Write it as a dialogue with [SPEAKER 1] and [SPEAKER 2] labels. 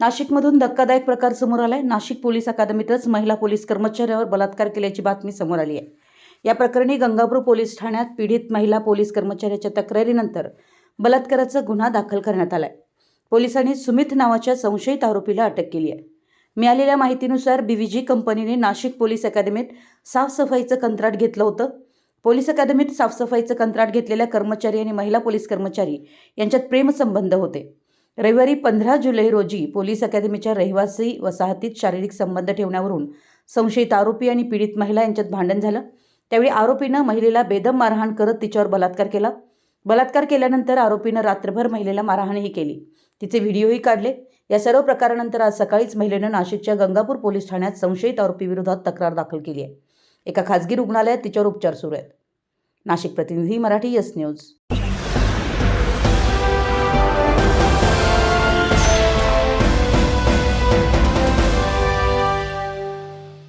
[SPEAKER 1] नाशिकमधून धक्कादायक प्रकार समोर आलाय. नाशिक पोलीस अकादमीतच महिला पोलीस कर्मचाऱ्यावर बलात्कार केल्याची बातमी समोर आली आहे. या प्रकरणी गंगापूर पोलीस ठाण्यात पीडित महिला पोलीस कर्मचाऱ्याच्या तक्रारीनंतर बलात्काराचा गुन्हा दाखल करण्यात आलाय. पोलिसांनी सुमित नावाच्या संशयित आरोपीला अटक केली आहे. मिळालेल्या माहितीनुसार बीव्हीजी कंपनीने नाशिक पोलीस अकादमीत साफसफाईचं कंत्राट घेतलं होतं. पोलीस अकादमीत साफसफाईचं कंत्राट घेतलेल्या कर्मचारी आणि महिला पोलीस कर्मचारी यांच्यात प्रेमसंबंध होते. रविवारी पंधरा जुलै रोजी पोलीस अकादमीच्या रहिवासी वसाहतीत शारीरिक संबंध ठेवण्यावरून संशयित आरोपी आणि पीडित महिला यांच्यात भांडण झालं. त्यावेळी आरोपीनं महिलेला बेदम मारहाण करत तिच्यावर बलात्कार केला. बलात्कार केल्यानंतर आरोपीनं रात्रभर महिलेला मारहाणही केली. तिचे व्हिडिओही काढले. या सर्व प्रकारानंतर आज सकाळीच महिलेनं नाशिकच्या गंगापूर पोलीस ठाण्यात संशयित आरोपीविरोधात तक्रार दाखल केली आहे. एका खासगी रुग्णालयात तिच्यावर उपचार सुरू आहेत. नाशिक प्रतिनिधी मराठी यस न्यूज.